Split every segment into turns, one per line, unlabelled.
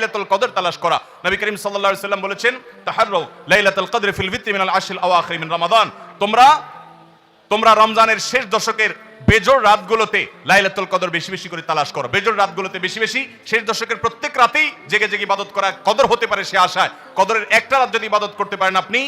লাইলাতুল কদর তালাশ করা। নবী করিম সাল্লাল্লাহু আলাইহি সাল্লাম বলেছেন, তাহাররাউ লাইলাতুল কদর ফিল ভিত্তি মিনাল আশিল আওয়াখির মিন রমাদান। তোমরা তোমরা রমজানের শেষ দশকের বেজোর রাতগুলোতে লাইলাতুল কদর বেশি বেশি করে তালাশ করো। বেজোর রাতগুলোতে বেশি বেশি, শেষ দশকের প্রত্যেক রাতেই জেগে জেগে ইবাদত করা কদর হতে পারে সে আশায়। কদরের একটা রাত যদি ইবাদত করতে পারেন আপনি,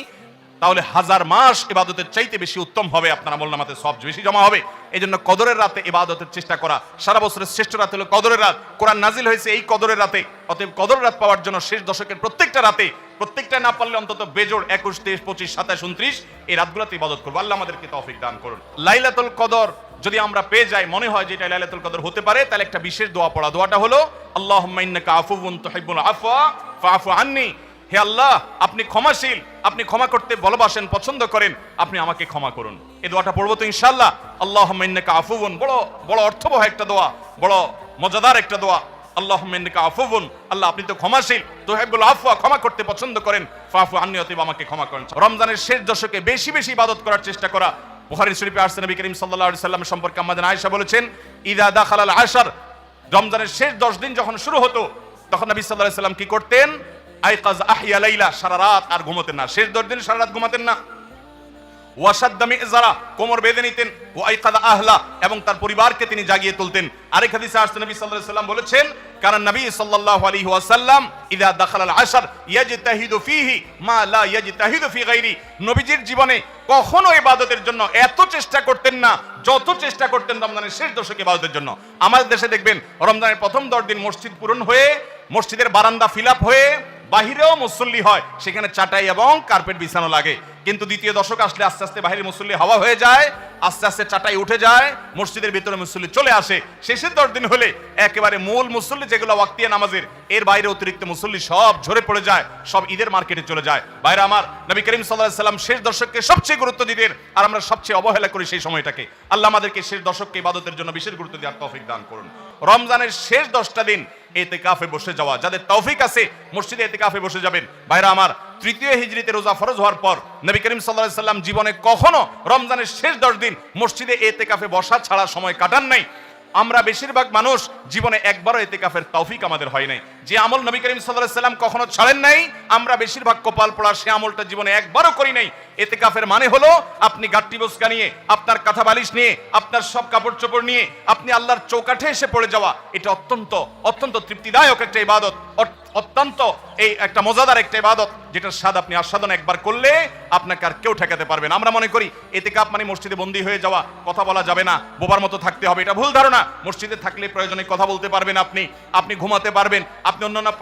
তাহলে হাজার মাস ইবাদতের চাইতে বেশি উত্তম হবে, আপনার আমল নামাতে সব বেশি জমা হবে। এই জন্য কদরের রাতে ইবাদতের চেষ্টা করা। সারা বছরের শ্রেষ্ঠ রাত হলো কদরের রাত। কোরআন নাজিল হয়েছে এই কদরের রাতে। অতএব কদর রাত পাওয়ার জন্য শেষ দশকের প্রত্যেকটা রাতে, প্রত্যেকটা না পারলে অন্তত বেজোর একুশ, তেইশ, পঁচিশ, সাতাশ, উনত্রিশ এই রাতগুলোতে ইবাদত করব। আল্লাহ আমাদেরকে তফিক দান করুন। লাইলাতুল কদর যদি আমরা পেয়ে যাই, মনে হয় যে এটা লাইলাতুল কদর হতে পারে, তাহলে একটা বিশেষ দোয়া পড়া। দোয়াটা হলো আল্লাহ তুহিব্বুল আফওয়া ফাআফু আন্নি। হে আল্লাহ, আপনি ক্ষমাশীল, আপনি ক্ষমা করতে ভালোবাসেন, পছন্দ করেন, আপনি আমাকে ক্ষমা করুন। এই দোয়াটা পড়ব তো ইনশাআল্লাহ। আল্লাহুম্মা ইন্নাকা আফুউন, বড় বড় অর্থবহ একটা দোয়া, বড় মজাদার একটা দোয়া। আল্লাহুম্মা ইন্নাকা আফুউন, আল্লাহ আপনি তো ক্ষমাশীল, তুহিব্বুল আফওয়া, ক্ষমা করতে পছন্দ করেন। ফাআফু আন্নি অতএব আমাকে ক্ষমা করেন। রমজানের শেষ দশকে বেশি বেশি ইবাদত করার চেষ্টা করা। বুখারী শরীফে আসছে নবী করিম সাল্লাল্লাহু আলাইহি সাল্লাম সম্পর্কে আমাদের আয়েশা বলেছেন, ইদা দাখালাল আশার। রমজানের শেষ 10 দিন যখন শুরু হতো, তখন নবী সাল্লাল্লাহু আলাইহি সাল্লাম কি করতেন? আইকাজ আহিয়া লাইলা, সারা রাত আর ঘুমাতেন না। শেষ 10 দিন সারা রাত ঘুমাতেন না। ওয়াসাদ্দামি ইজারা কোমর বেঁধে নিতেন। ও আইকাদা আহলা, এবং তার পরিবারকে তিনি জাগিয়ে তুলতেন। আরেক হাদিসে আসছে, নবী আলাইহি সাল্লাম বলেছেন কারণ নবী সাল্লাল্লাহু আলাইহি ওয়াসাল্লাম ইদা দাখালাল আশর, ইয়াজতাহিদু ফীহি মা লা ইয়াজতাহিদু ফি গায়রি নবীজির জীবনে কখনো ইবাদতের জন্য এত চেষ্টা করতেন না, যত চেষ্টা করতেন রমজানের শেষ দশকে ইবাদতের জন্য। আমাদের দেশে দেখবেন, রমজানের প্রথম দশ দিন মসজিদ পূরণ হয়ে, মসজিদের বারান্দা ফিল হয়ে বাহিরেও মুসল্লি হয়, সেখানে চাটাই এবং কার্পেট বিছানো লাগে। কিন্তু দ্বিতীয় দশক আসলে আস্তে আস্তে বাহিরে মুসল্লি হাওয়া হয়ে যায়, আস্তে আস্তে চাটাই উঠে যায়, মসজিদের ভিতরে মুসল্লি চলে আসে। শেষের দশ দিন হলে একেবারে মূল মুসল্লি যেগুলো ওয়াক্তিয়া নামাজের, এর বাইরে অতিরিক্ত মুসল্লি সব ঝরে পড়ে যায়, সব ঈদের মার্কেটে চলে যায়। বাইরে আমার, নবী করিম সাল্লাহ সাল্লাম শেষ দশককে সবচেয়ে গুরুত্ব দিতেন আর আমরা সবচেয়ে অবহেলা করি সেই সময়টাকে। আল্লাহ আমাদেরকে শেষ দশককে ইবাদতের জন্য বিশেষ গুরুত্ব দেওয়ার তৌফিক দান করুন। রমজানের শেষ দশটা দিন এতে কাফে বসে যাওয়া। যাদের তৌফিক আছে, মসজিদে এতে কাফে বসে যাবেন। ভাইরা আমার, তৃতীয় হিজড়িতে রোজা ফরজ হওয়ার পর নবী করিম সাল্লাহ সাল্লাম জীবনে কখনো রমজানের শেষ দশ দিন মসজিদে এতে কাফে বসা ছাড়া সময় কাটান নাই। আমরা বেশিরভাগ মানুষ জীবনে একবারও এতেকাফের তৌফিক আমাদের হয় নাই। যে আমল নবী করিম সাল্লাম কখনো ছাড়েন নাই, আমরা বেশিরভাগ কপাল পড়া সে আমলটা জীবনে একবারও করি নাই। এতেকাফের মানে হলো আপনি গাট্টি বসকা নিয়ে, আপনার কাঁথা বালিশ নিয়ে, আপনার সব কাপড় চোপড় নিয়ে, আপনি আল্লাহর চৌকাঠে এসে পড়ে যাওয়া, এটা অত্যন্ত অত্যন্ত তৃপ্তিদায়ক একটা ইবাদত। অত্যন্ত এই একটা মজাদার একটা ইবাদত, যেটার স্বাদ আপনি আস্বাদন একবার করলে আপনাকে আর কেউ ঠেকাতে পারবেন আমরা মনে করি এতে কাপ মানে মসজিদে বন্দি হয়ে যাওয়া, কথা বলা যাবে না, বোবার মতো থাকতে হবে। এটা ভুল ধারণা। মসজিদে থাকলে প্রয়োজনে কথা বলতে পারবেন আপনি আপনি ঘুমাতে পারবেন, আপনি অন্যান্য